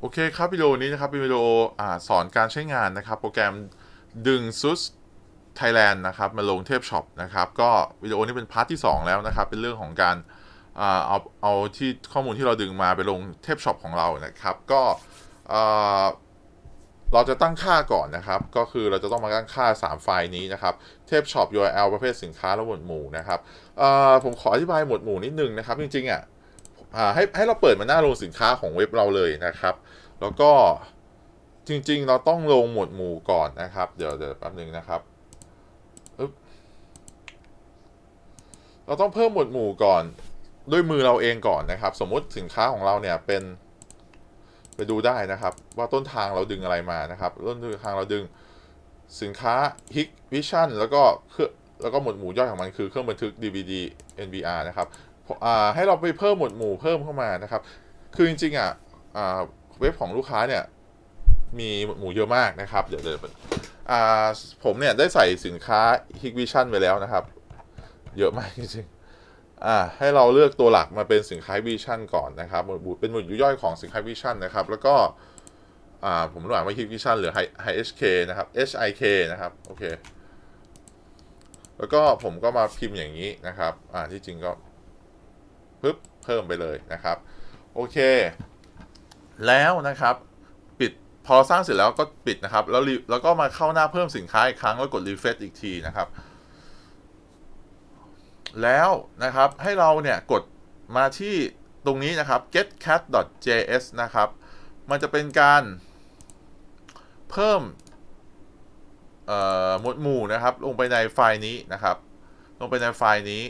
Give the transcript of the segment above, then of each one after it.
โอเคครับวิดีโอนี้นะครับเป็นวิดีโออสอนการใช้งานนะครับ โปรแกรมดึง SUS Thailand นะครับมาลงเทพช็อปนะครับก็วิดีโอนี้เป็นพาร์ทที่ 2 แล้วนะครับ เป็นเรื่องของการอ่าเอาเอาที่ข้อมูลที่เราดึงมาไปลงเทพช็อปของเรานะครับ ก็เราจะตั้งค่าก่อนนะครับ ก็คือเราจะต้องมาตั้งค่า 3 ไฟล์นี้นะครับเทพช็อป URL ประเภทสินค้าและหมวดหมู่นะครับผมขออธิบายหมวดหมู่นิดนึงนะครับ จริงๆอะ ให้ให้เราเปิดมาหน้าลงสินค้าของเว็บเราเลยนะครับ แล้วก็จริง ๆ เราต้องลงหมวดหมู่ก่อนนะครับ เดี๋ยวเดี๋ยวแป๊บนึงนะครับเราต้องเพิ่มหมวดหมู่ก่อนด้วยมือเราเองก่อนนะครับ สมมุติสินค้าของเราเนี่ยเป็นไปดูได้นะครับ ว่าต้นทางเราดึงอะไรมานะครับต้นทางเราดึงสินค้า Hik Vision แล้วก็เครื่องแล้วก็หมวดหมู่ย่อยของมันคือเครื่องบันทึก DVD NVR นะครับ ให้เราไปเพิ่มหมวดหมู่เพิ่มเข้ามานะครับ คือจริงๆอะอ่าเว็บของลูกค้าเนี่ยมีหมู่เยอะมากนะครับ เดี๋ยวเดี๋ยวผมเนี่ยได้ใส่สินค้า Hikvision ไปแล้วนะครับ เยอะมากจริงๆให้เราเลือกตัวหลักมาเป็นสินค้า Vision ก่อนนะครับหมวดหมู่เป็นหมวดย่อยของสินค้า Vision นะครับ แล้วก็ผมระหว่างว่า Hikvision หรือ Hi HK นะครับ HIK นะครับโอเคแล้วก็ผมก็มาพิมพ์อย่างนี้นะครับ อ่าที่จริงก็ ปึ๊บเพิ่มไปเลยนะครับ โอเค แล้วนะครับ ปิดพอสร้างเสร็จแล้วก็ปิดนะครับ แล้วรีแล้วก็มาเข้าหน้าเพิ่มสินค้าอีกครั้งแล้วกด refresh อีกทีนะครับ แล้วนะครับให้เราเนี่ยกดมาที่ตรงนี้นะครับ getcat.js นะครับ มันจะเป็นการเพิ่มหมวดหมู่นะครับ ลงไปในไฟล์นี้นะครับ ลงไปในไฟล์นี้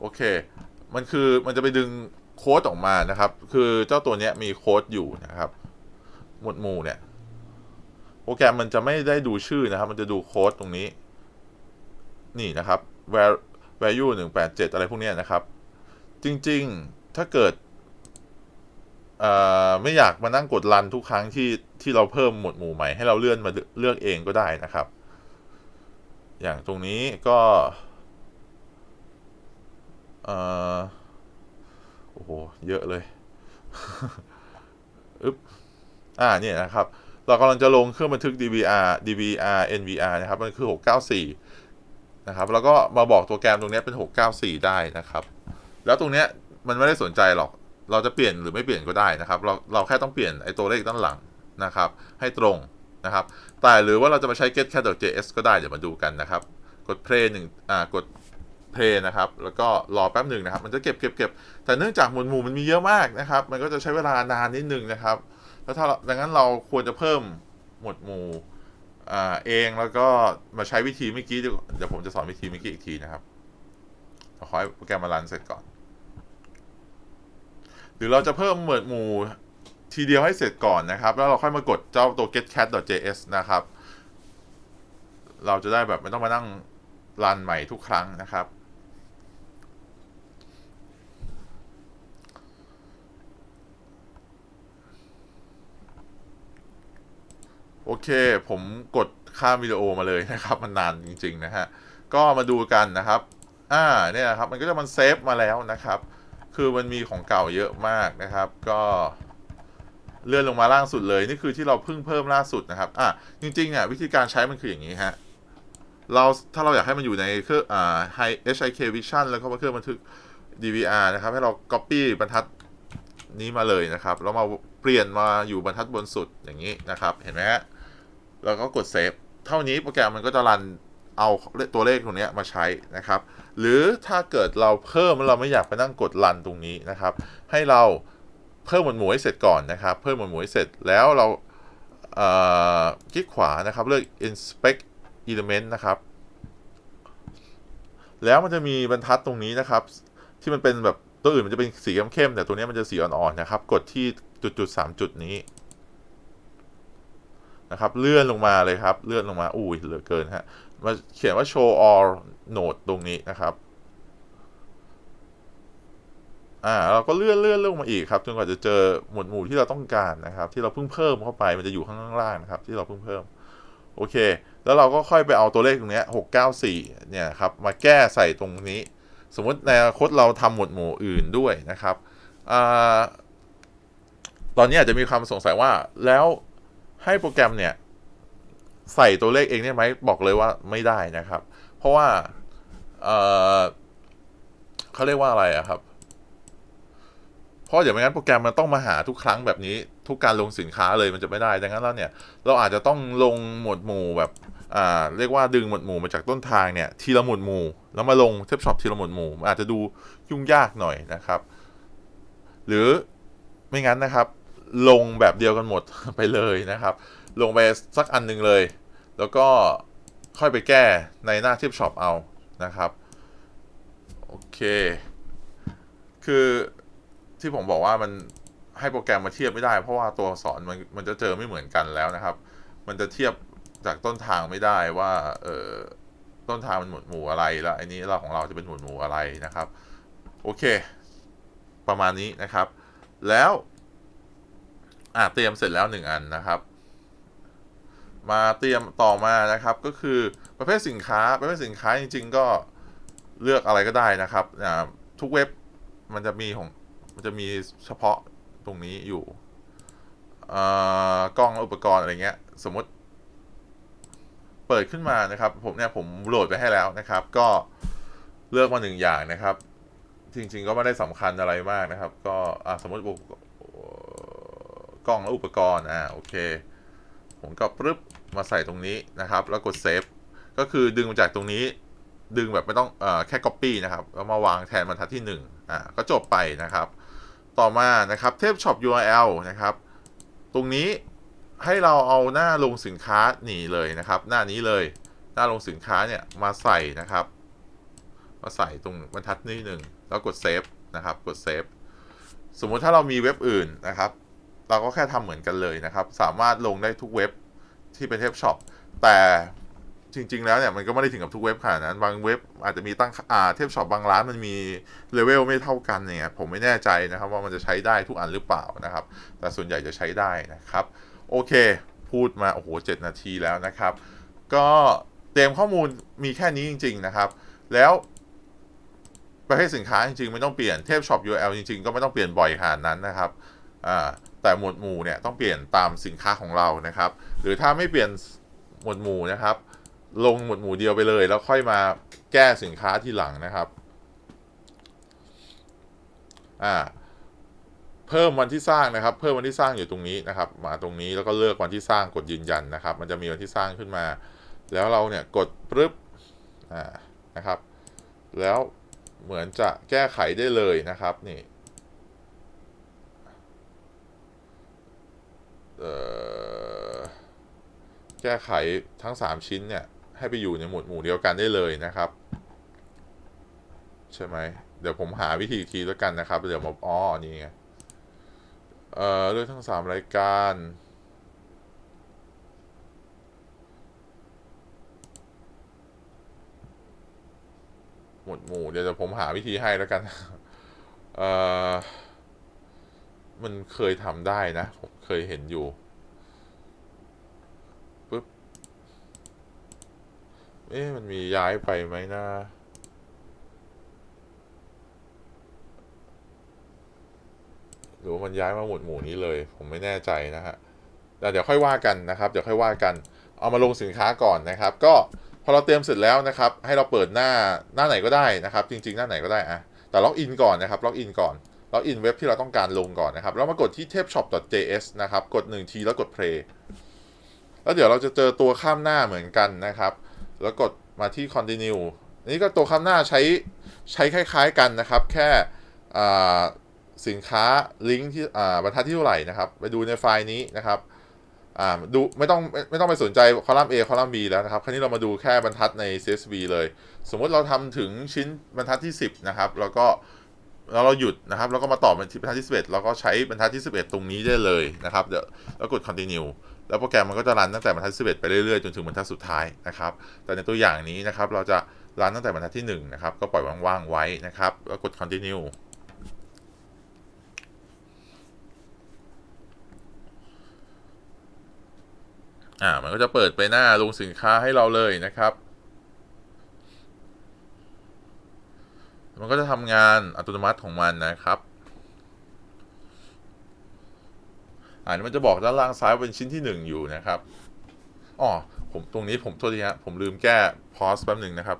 โอเค มันคือมันจะไปดึงโค้ดออกมานะครับ คือเจ้าตัวเนี้ยมีโค้ดอยู่นะครับ หมวดหมู่เนี่ย โปรแกรมมันจะไม่ได้ดูชื่อนะครับ มันจะดูโค้ดตรงนี้ นี่นะครับ value 187 อะไรพวกนี้นะครับ จริงๆ ถ้าเกิดไม่อยากมานั่งกดรันทุกครั้งที่ที่เราเพิ่มหมวดหมู่ใหม่ให้เราเลื่อนมาเลือกเองก็ได้นะครับ อย่างตรงนี้ก็ เอ่อโอ้โห เยอะเลยอึ๊บอ่าเนี่ยนะครับ เรากำลังจะลงเครื่องบันทึก DVR DVR NVR นะครับ มันคือ 694 นะครับ แล้วก็มาบอกตัวแกรมตรงนี้เป็น 694 ได้นะครับ แล้วตรงเนี้ยมันไม่ได้สนใจหรอก เราจะเปลี่ยนหรือไม่เปลี่ยนก็ได้นะครับ เราเราแค่ต้องเปลี่ยนไอ้ตัวเลขด้านหลังนะครับ ให้ตรงนะครับ แต่หรือว่าเราจะมาใช้ getcat.js ก็ได้ เดี๋ยวมาดูกันนะครับ กด play หนึ่งอ่ากด เพลย์นะครับ แล้วก็รอแป๊บหนึ่งนะครับ มันจะเก็บเก็บเก็บแต่เนื่องจากหมวดหมู่มันมีเยอะมากนะครับ มันก็จะใช้เวลานานนิดนึงนะครับ แล้วถ้าดังนั้นเราควรจะเพิ่มหมวดหมู่เองแล้วก็มาใช้วิธีเมื่อกี้ เดี๋ยวผมจะสอนวิธีเมื่อกี้อีกทีนะครับขอให้โปรแกรมมารันเสร็จก่อน หรือเราจะเพิ่มหมวดหมู่ทีเดียวให้เสร็จก่อนนะครับ แล้วเราค่อยมากดเจ้าตัว getcat.js นะครับ เราจะได้แบบไม่ต้องมานั่งรันใหม่ทุกครั้งนะครับ โอเค ผมกดข้ามวิดีโอมาเลยนะครับ มันนานจริง ๆ นะฮะ ก็มาดูกันนะครับ อ่าเนี่ยนะครับ มันก็จะมันเซฟมาแล้วนะครับ คือมันมีของเก่าเยอะมากนะครับ ก็เลื่อนลงมาล่างสุดเลย นี่คือที่เราเพิ่งเพิ่มล่าสุดนะครับ อะจริงๆอะวิธีการใช้มันคืออย่างนี้ฮะ เราถ้าเราอยากให้มันอยู่ในเครื่องอ่า HIK Vision แล้วก็เครื่องบันทึก DVR นะครับ ให้เรา Copy บรรทัดนี้มาเลยนะครับ แล้วมาเปลี่ยนมาอยู่บรรทัดบนสุดอย่างนี้นะครับ เห็นไหมฮะ แล้วก็กดเซฟเท่านี้โปรแกรมมันก็จะรันเอาตัวเลขตรงนี้มาใช้นะครับ หรือถ้าเกิดเราเพิ่มเราไม่อยากไปนั่งกดรันตรงนี้นะครับ ให้เราเพิ่มหมวดหมู่ให้เสร็จก่อนนะครับ เพิ่มหมวดหมู่ให้เสร็จแล้วเราคลิกขวานะครับ เลือก inspect element นะครับ แล้วมันจะมีบรรทัดตรงนี้นะครับ ที่มันเป็นแบบตัวอื่นมันจะเป็นสีเข้มๆแต่ตัวนี้มันจะสีอ่อนๆนะครับ กดที่จุดๆสามจุดนี้ นะครับเลื่อนลงมาเลยครับ เลื่อนลงมาอุ้ยเหลือเกินฮะมาเขียนว่า show all node ตรงนี้นะครับอ่าเราก็เลื่อนเลื่อนลงมาอีกครับจนกว่าจะเจอหมวดหมู่ที่เราต้องการนะครับ ที่เราเพิ่งเพิ่มเข้าไปมันจะอยู่ข้างล่างนะครับ ที่เราเพิ่งเพิ่มโอเค แล้วเราก็ค่อยไปเอาตัวเลขตรงนี้694เนี่ยครับมาแก้ใส่ตรงนี้ สมมติในอนาคตเราทำหมวดหมู่อื่นด้วยนะครับอ่าตอนนี้อาจจะมีความสงสัยว่าแล้ว ให้โปรแกรมเนี่ย ใส่ตัวเลขเองได้ไหมบอกเลยว่าไม่ได้นะครับ เพราะว่าเอ่อเขาเรียกว่าอะไรอะครับ เพราะเดี๋ยวไม่งั้นโปรแกรมมันต้องมาหาทุกครั้งแบบนี้ ทุกการลงสินค้าเลยมันจะไม่ได้ ดังนั้นแล้วเนี่ย เราอาจจะต้องลงหมวดหมู่แบบอ่าเรียกว่าดึงหมวดหมู่มาจากต้นทางเนี่ย ทีละหมวดหมู่ แล้วมาลงเทปช็อปทีละหมวดหมู่อาจจะดูยุ่งยากหน่อยนะครับ หรือไม่งั้นนะครับ ลงแบบเดียวกันหมดไปเลยนะครับ ลงไปสักอันหนึ่งเลย แล้วก็ค่อยไปแก้ในหน้าเทียบช็อปเอานะครับ โอเค คือที่ผมบอกว่ามันให้โปรแกรมมาเทียบไม่ได้ เพราะว่าตัวอักษรมันมันจะเจอไม่เหมือนกันแล้วนะครับ มันจะเทียบจากต้นทางไม่ได้ว่าเออต้นทางมันหมวดหมู่อะไรแล้วอันนี้เราของเราจะเป็นหมวดหมู่อะไรนะครับ โอเค ประมาณนี้นะครับ แล้ว อ่าเตรียมเสร็จแล้วหนึ่งอันนะครับ มาเตรียมต่อมานะครับ ก็คือประเภทสินค้าประเภทสินค้าจริง ๆ ก็เลือกอะไรก็ได้นะครับอ่าทุกเว็บมันจะมีของมันจะมีเฉพาะตรงนี้อยู่อ่ากล้องอุปกรณ์อะไรเงี้ย สมมติ เปิดขึ้นมานะครับ ผมเนี่ยผมโหลดไปให้แล้วนะครับ ก็เลือกมาหนึ่งอย่างนะครับ จริง ๆ ก็ไม่ได้สำคัญอะไรมากนะครับ ก็อ่าสมมติ กล้องและอุปกรณ์อ่าโอเค ผมก็ปึ๊บมาใส่ตรงนี้นะครับ แล้วกดเซฟก็คือดึงมาจากตรงนี้ ดึงแบบไม่ต้องเอ่อแค่ Copy นะครับแล้วมาวางแทนบรรทัดที่1อ่าก็จบไปนะครับ ต่อมานะครับเทปช็อป URL นะครับ ตรงนี้ให้เราเอาหน้าลงสินค้าหนีเลยนะครับ หน้านี้เลยหน้าลงสินค้าเนี่ยมาใส่นะครับ มาใส่ตรงบรรทัดนี้หนึ่งแล้วกดเซฟนะครับกดเซฟสมมุติถ้าเรามีเว็บอื่นนะครับ เราก็แค่ทำเหมือนกันเลยนะครับ สามารถลงได้ทุกเว็บที่เป็นเทปช็อปแต่จริง ๆ แล้วเนี่ยมันก็ไม่ได้ถึงกับทุกเว็บขนาดนั้น บางเว็บอาจจะมีตั้งอ่าเทปช็อปบางร้านมันมีเลเวลไม่เท่ากันเนี่ยผมไม่แน่ใจนะครับว่ามันจะใช้ได้ทุกอันหรือเปล่านะครับ แต่ส่วนใหญ่จะใช้ได้นะครับ โอเค พูดมาโอ้โหเจ็ดนาทีแล้วนะครับ ก็เตรียมข้อมูลมีแค่นี้จริง ๆ นะครับ แล้วประเภทสินค้าจริงๆ ไม่ต้องเปลี่ยนเทปช็อป URL จริงๆ ก็ไม่ต้องเปลี่ยนบ่อยขนาดนั้นนะครับอ่า แต่หมวดหมู่เนี่ยต้องเปลี่ยนตามสินค้าของเรานะครับ หรือถ้าไม่เปลี่ยนหมวดหมู่นะครับ ลงหมวดหมู่เดียวไปเลย แล้วค่อยมาแก้สินค้าทีหลังนะครับอ่าเพิ่มวันที่สร้างนะครับ เพิ่มวันที่สร้างอยู่ตรงนี้นะครับ มาตรงนี้แล้วก็เลือกวันที่สร้างกดยืนยันนะครับ มันจะมีวันที่สร้างขึ้นมา แล้วเราเนี่ยกดปึ๊บอ่านะครับ แล้วเหมือนจะแก้ไขได้เลยนะครับนี่ เอ่อ แก้ไขทั้ง 3 ชิ้นเนี่ยให้ไปอยู่ในหมวดหมู่เดียวกันได้เลยนะครับ ใช่ไหมเดี๋ยวผมหาวิธีทีแล้วกันนะครับ เดี๋ยวมาอ๋อนี่ไงเอ่อเลือกทั้ง 3 รายการหมวดหมู่เดี๋ยวเดี๋ยวผมหาวิธีให้แล้วกัน เอ่อ มันเคยทำได้นะ ผมเคยเห็นอยู่ปึ๊บ เอ๊ะมันมีย้ายไปไหมนะหรือว่ามันย้ายมาหมวดหมู่นี้เลย ผมไม่แน่ใจนะฮะแต่เดี๋ยวค่อยว่ากันนะครับ เดี๋ยวค่อยว่ากัน เอามาลงสินค้าก่อนนะครับ ก็พอเราเตรียมเสร็จแล้วนะครับ ให้เราเปิดหน้าหน้าไหนก็ได้นะครับ จริง ๆ หน้าไหนก็ได้อะแต่ล็อกอินก่อนนะครับล็อกอินก่อนล็อกอินเว็บที่เราต้องการลงก่อนนะครับแล้วมากดที่ tapeshop.js นะครับ กด1ทีแล้วกด play แล้วเดี๋ยวเราจะเจอตัวข้ามหน้าเหมือนกันนะครับ แล้วกดมาที่ continue นี่ก็ตัวข้ามหน้าใช้ใช้คล้ายๆกันนะครับ แค่สินค้าลิงก์ที่บรรทัดที่เท่าไหร่นะครับ ไปดูในไฟล์นี้นะครับดูไม่ต้องไม่ไม่ต้องไปสนใจคอลัมน์ A คอลัมน์ B แล้วนะครับ คราวนี้เรามาดูแค่บรรทัดใน CSV เลย สมมุติเราทำถึงชิ้นบรรทัดที่ 10 นะครับ แล้วก็แล้วเราหยุดนะครับ แล้วก็มาต่อบรรทัดที่ 11 แล้วก็ใช้บรรทัดที่ 11 ตรงนี้ได้เลยนะครับ เดี๋ยวแล้วกด continue แล้วโปรแกรมมันก็จะรันตั้งแต่บรรทัดที่11ไปเรื่อยๆ จนถึงบรรทัดสุดท้ายนะครับ แต่ในตัวอย่างนี้นะครับ เราจะรันตั้งแต่บรรทัดที่1นะครับ ก็ปล่อยว่างๆไว้นะครับแล้วกด continue อ่า มันก็จะเปิดไปหน้าลงสินค้าให้เราเลยนะครับมันก็จะทำงานอัตโนมัติของมันนะครับ อ่านี่มันจะบอกด้านล่างซ้ายเป็นชิ้นที่หนึ่งอยู่นะครับอ๋อผมตรงนี้ผมโทษทีฮะผมลืมแก้พอสแป๊บหนึ่งนะครับ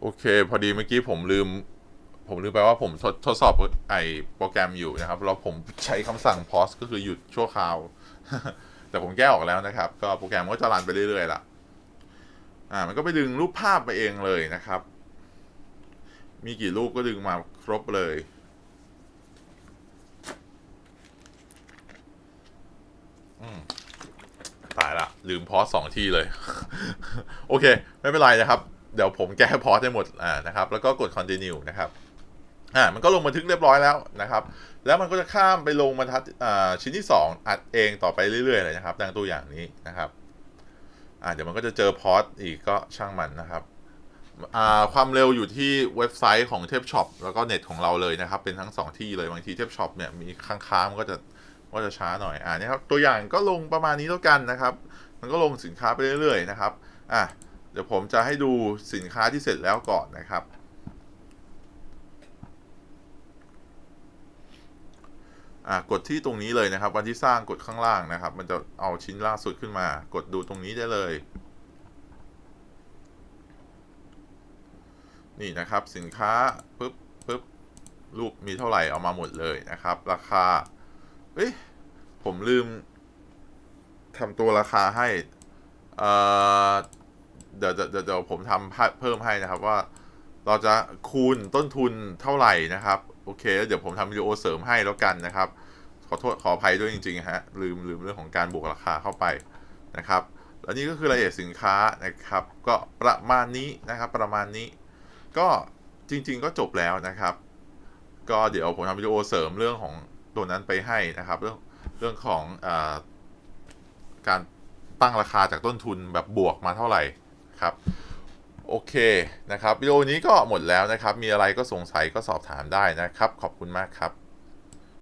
โอเค พอดีเมื่อกี้ผมลืม ผมลืมไปว่าผมทดทดสอบไอโปรแกรมอยู่นะครับแล้วผมใช้คำสั่ง pause ก็คือหยุดชั่วคราว แต่ผมแก้ออกแล้วนะครับ ก็โปรแกรมก็จะรันไปเรื่อยๆล่ะอ่ามันก็ไปดึงรูปภาพไปเองเลยนะครับ มีกี่รูปก็ดึงมาครบเลย อืม ตายละลืมพอสสองที่เลย โอเค ไม่เป็นไรนะครับ เดี๋ยวผมแก้พอสให้หมดอ่านะครับ แล้วก็กด continue นะครับอ่ามันก็ลงบันทึกเรียบร้อยแล้วนะครับ แล้วมันก็จะข้ามไปลงบรรทัดอ่าชิ้นที่ 2 อัดเองต่อไปเรื่อยๆเลยนะครับดังตัวอย่างนี้นะครับอ่าเดี๋ยวมันก็จะเจอพอสอีกก็ช่างมันนะครับอ่าความเร็วอยู่ที่เว็บไซต์ของเทปช็อปแล้วก็เน็ตของเราเลยนะครับ เป็นทั้ง 2 ที่เลยบางทีเทปช็อปเนี่ยมีค้างๆมันก็จะ ก็จะช้าหน่อยอ่านี่ครับตัวอย่างก็ลงประมาณนี้แล้วกันนะครับ มันก็ลงสินค้าไปเรื่อยๆนะครับอะเดี๋ยวผมจะให้ดูสินค้าที่เสร็จแล้วก่อนนะครับอ่ากดที่ตรงนี้เลยนะครับ วันที่สร้างกดข้างล่างนะครับ มันจะเอาชิ้นล่าสุดขึ้นมา กดดูตรงนี้ได้เลย นี่นะครับสินค้าปึ๊บปึ๊บรูปมีเท่าไหร่เอามาหมดเลยนะครับ ราคา เอ้ย ผมลืมทำตัวราคาให้เอ่อเดี๋ยวเดี๋ยวเดี๋ยวผมทำเพิ่มให้นะครับว่า เราจะคูณต้นทุนเท่าไหร่นะครับ โอเคแล้วเดี๋ยวผมทำวิดีโอเสริมให้แล้วกันนะครับ ขอโทษขออภัยด้วยจริงๆฮะลืมลืมเรื่องของการบวกราคาเข้าไปนะครับแล้วนี่ก็คือรายละเอียดสินค้านะครับ ก็ประมาณนี้นะครับ ประมาณนี้ ก็จริง ๆ ก็จบแล้วนะครับ ก็เดี๋ยวผมทำวิดีโอเสริมเรื่องของ ตัวนั้นไปให้นะครับ เรื่องเรื่องของอการตั้งราคาจากต้นทุนแบบบวกมาเท่าไหร่ครับโอเคนะครับวิดีโอนี้ก็หมดแล้วนะครับ มีอะไรก็สงสัยก็สอบถามได้นะครับ ขอบคุณมากครับ